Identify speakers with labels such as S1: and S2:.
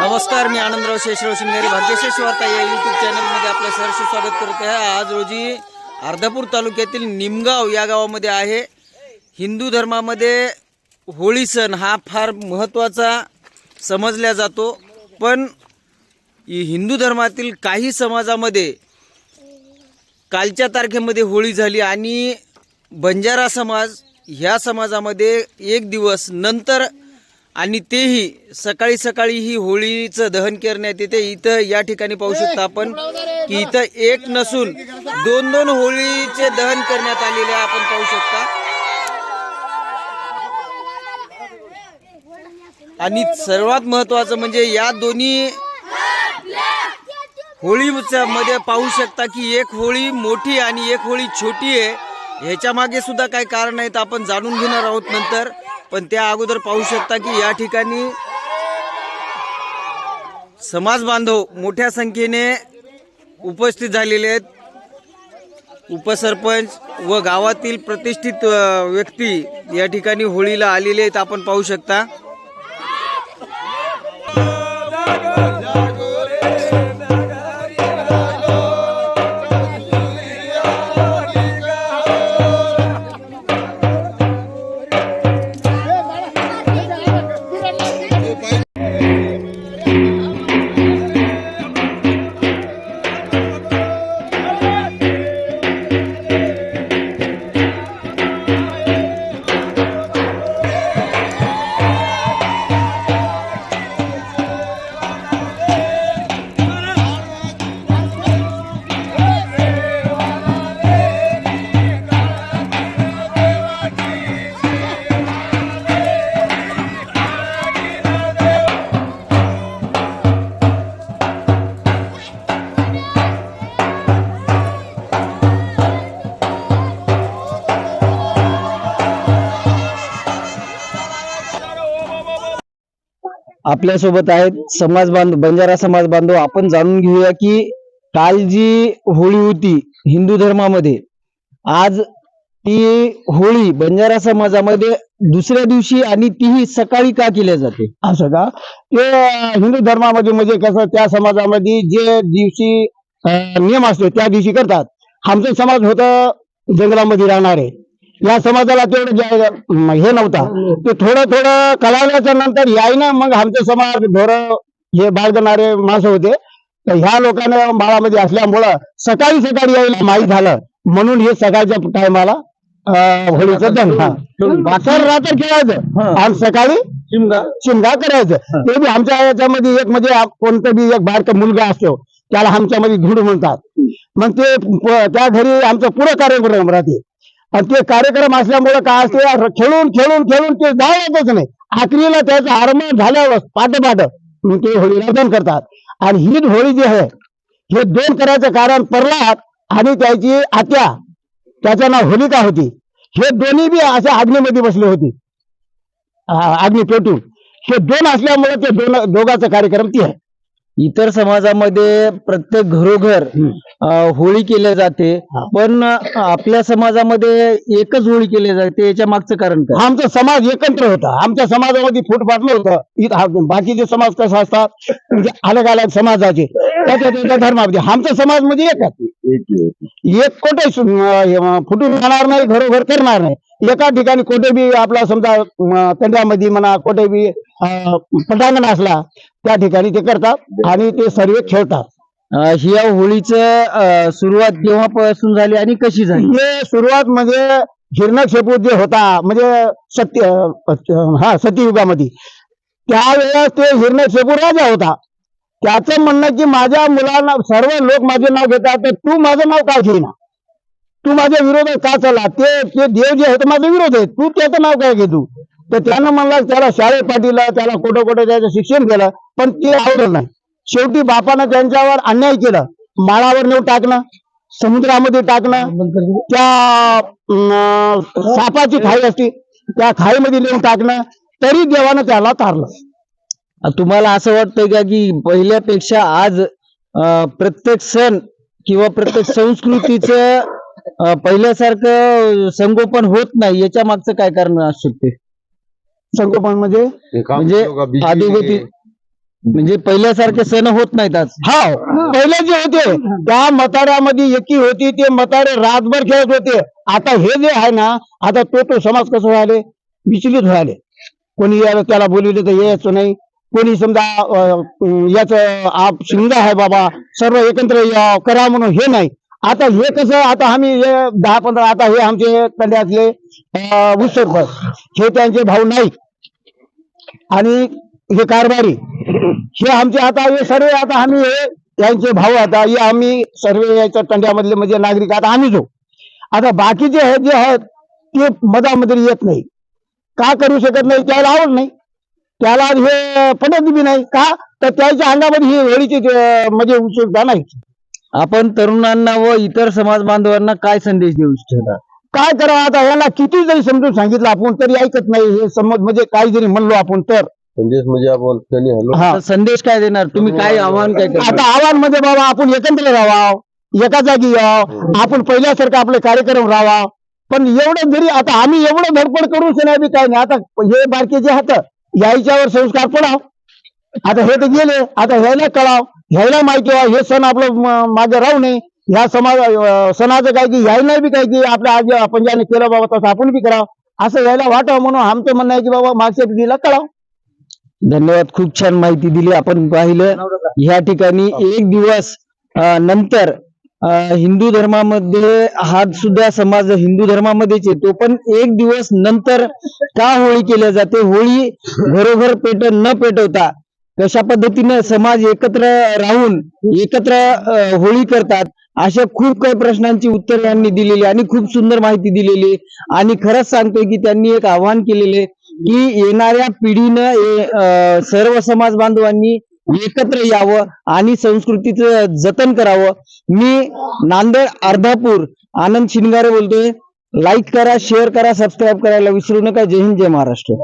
S1: नमस्कार मी आनंदराव शेषराव शिंगारी भाग्यशेष वार्ता या यूट्यूब चॅनलमध्ये आपलं सहर्ष स्वागत करत आहे. आज रोजी अर्धापूर तालुक्यातील निमगाव या गावामध्ये आहे. हिंदू धर्मामध्ये होळी सण हा फार महत्त्वाचा समजला जातो. पण हिंदू धर्मातील काही समाजामध्ये कालच्या तारखेमध्ये होळी झाली आणि बंजारा समाज ह्या समाजामध्ये एक दिवस नंतर आणि तेही सकाळी सकाळी ही होळीचं दहन करण्यात येते. इथं या ठिकाणी पाहू शकता आपण की इथं एक नसून दोन दोन होळीचे दहन करण्यात आलेले आपण पाहू शकता. आणि सर्वात महत्वाचं म्हणजे या दोन्ही होळीच्या मध्ये पाहू शकता की एक होळी मोठी आणि एक होळी छोटी आहे. ह्याच्या मागे सुद्धा काही कारण आहेत आपण जाणून घेणार आहोत नंतर. पण त्या अगोदर पाहू शकता की या ठिकाणी समाज बांधव मोठ्या संख्येने उपस्थित झालेले आहेत. उपसरपंच व गावातील प्रतिष्ठित व्यक्ती या ठिकाणी होळीला आलेले आहेत आपण पाहू शकता. आपल्यासोबत आहेत समाज बांधव बंजारा समाज बांधव. आपण जाणून घेऊया की काल जी होळी होती हिंदू धर्मामध्ये. आज ती होळी बंजारा समाजामध्ये दुसऱ्या दिवशी आणि तीही सकाळी का केल्या जाते?
S2: असं का? ते हिंदू धर्मामध्ये म्हणजे कसं त्या समाजामध्ये जे दिवशी नियम असतो त्या दिवशी करतात. आमचा समाज होता जंगलामध्ये राहणारे. या समाजाला तेवढं हे नव्हता. ते थोडं थोडं कळाल्याच्या नंतर यायनं मग आमचे समाज ढोरं हे बाळगणारे माणसं होते. तर ह्या लोकांना बाळामध्ये असल्यामुळं सकाळी सकाळी यायला माहीत झालं. म्हणून हे सकाळच्या टायमाला होळीचं तर रात्र खेळायचं. आणि सकाळी शिमगा. करायचं. ते बी आमच्या याच्यामध्ये एक म्हणजे कोणतं बी एक बारका मुलगा असतो त्याला आमच्यामध्ये धुड म्हणतात. मग ते त्या घरी आमचा पुरं कार्यक्रम राहते. आणि ते कार्यक्रम असल्यामुळे काय असते खेळून खेळून खेळून ते जायचंच नाही. आखरीला त्याचं आरमान झाल्यावर पाठ पाठ मग ते होळीला दहन करतात. आणि ही होळी जी आहे हे दोन करायचं कारण प्रल्हाद आणि त्याची आत्या त्याचं नाव होलिका होती. हे दोन्ही बी अशा अग्नीमध्ये बसले होते. आ- अग्नी पेटून. हे दोन असल्यामुळे ते दोन दोघांचा कार्यक्रम ती आहे.
S1: इतर समाजामध्ये प्रत्येक घरोघर होळी केल्या जाते. पण आपल्या समाजामध्ये एकच होळी केली जाते याच्या मागचं कारण काय?
S2: आमचा समाज एकत्र होता. आमच्या समाजामध्ये फूट फाटलं होतं इथं बाकीचे समाज कसे असतात म्हणजे अलग अलग समाजाचे त्याच्या धर्मामध्ये. आमचा समाज म्हणजे एकच. एक कोठे फुटून राहणार नाही घरोघर करणार नाही. एका ठिकाणी कोठे बी आपला समजा केंद्रामध्ये म्हणा कोठे बी पटांगण असला त्या ठिकाणी ते करतात आणि ते सर्व खेळतात.
S1: ह्या होळीचं सुरुवात केव्हापासून झाली आणि कशी झाली?
S2: हे सुरुवात म्हणजे हिरण्यक्षेपू जे होता म्हणजे सत्य हा सत्ययुगामध्ये. त्यावेळेस ते हिरण्यक्षेपू राजा होता. त्याचं म्हणणं की माझ्या मुलांना सर्व लोक माझे नाव घेतात तर तू माझं नाव का घेईना? तू माझ्या विरोधात का चला ते ते देव जे आहे ते माझा विरोध आहे तू त्याचं नाव काय घेतू तर त्यानं म्हणला त्याला शाळेत पाठीला त्याला कुठं कुठं त्याचं शिक्षण केलं पण ते आवडलं नाही. शेवटी बापानं त्यांच्यावर अन्याय केलं. माळावर नेऊन टाकणं समुद्रामध्ये टाकणं त्या सापाची खाई असते त्या खाईमध्ये नेऊन टाकणं तरी देवानं त्याला तारलं.
S1: तुम्हाला असं वाटतंय का की पहिल्यापेक्षा आज प्रत्येक सण किंवा प्रत्येक संस्कृतीचं पहिल्यासारखं संगोपन होत नाही याच्या मागचं काय कारण असू शकते?
S2: संगोपन म्हणजे?
S1: म्हणजे अधोगती म्हणजे पहिल्यासारखे सण होत नाहीत आज.
S2: हा पहिले जे होते त्या मताड्यामध्ये एकी होती ते मताडे रातभर खेळत होते. आता हे जे आहे ना आता तो तो समाज कसं व्हायले? विचलित व्हायले. कोणी याला त्याला बोलवले तर यायचं नाही. कोणी समजा याच आप शिंगा आहे बाबा सर्व एकत्र या करा म्हणून हे नाही. आता हे कसं आता आम्ही हे दहा पंधरा आता हे आमचे तंड्यातले उत्सव हे त्यांचे भाऊ नाही आणि हे कारभारी. हे आमचे आता हे सर्व आता आम्ही हे यांचे भाऊ आता हे आम्ही सर्व याच्या तंड्यामधले म्हणजे नागरिक आता आम्ही जो. आता बाकीचे हे जे आहेत ते मधामध्ये येत नाही. का करू शकत नाही? त्याला आवड नाही. त्याला हे पटत बी नाही. का? तर त्याच्या अंगामध्ये ही होळीची म्हणजे उत्सुकता नाही
S1: आपण तरुणांना व इतर समाज बांधवांना काय संदेश देऊ इच्छिता?
S2: काय करावं आता? याला किती जरी समजून सांगितलं आपण तरी ऐकत नाही. हे समज म्हणजे काही जरी म्हणलो आपण तर.
S3: संदेश म्हणजे आपण त्यांनी हॅलो.
S2: हा.
S1: संदेश काय देणार? तुम्ही काय आव्हान काय करता
S2: आता आव्हानमध्ये बाबा आपण एकत्र राहावं. एका जागी यावं. आपण पहिल्यासारखं आपले कार्यक्रम राहावा. पण एवढं जरी आता आम्ही एवढं धडपड करू नाही बी काय नाही. आता हे बारकेचे हात यायच्यावर संस्कार पडाव. आता हे तर गेले. आता ह्याला कळाव. घ्यायला माहिती आहे हे सण आपलं मागे राहू नये. ह्या समाज सणाचं काय की यायला बी काय की आपल्या आज आपण ज्याने केलं बाबा तसं आपण बी करावं. असं यायला वाटावं म्हणून आमचं म्हणणं आहे की बाबा मागच्या पिढीला कळाव.
S1: धन्यवाद खूप छान माहिती दिली आपण पाहिलं. ह्या ठिकाणी एक दिवस नंतर हिंदू धर्मामध्ये हा सुद्धा समाज हिंदू धर्मामध्येच येतो. पण एक दिवस नंतर का होळी केल्या जाते? होळी घरोघर पेट न पेटवता कशा पद्धतीनं समाज एकत्र राहून एकत्र होळी करतात अशा खूप काही प्रश्नांची उत्तर यांनी दिलेली आणि खूप सुंदर माहिती दिलेली आणि खरंच सांगतोय की त्यांनी एक आव्हान केलेले की येणाऱ्या पिढीनं सर्व समाज बांधवांनी एकत्र यावं आणि संस्कृतीचं जतन करावं. मी नांदेड अर्धापूर आनंद शिनगारे बोलतोय. लाईक करा शेअर करा सबस्क्राईब करायला विसरू नका. जय हिंद जय महाराष्ट्र.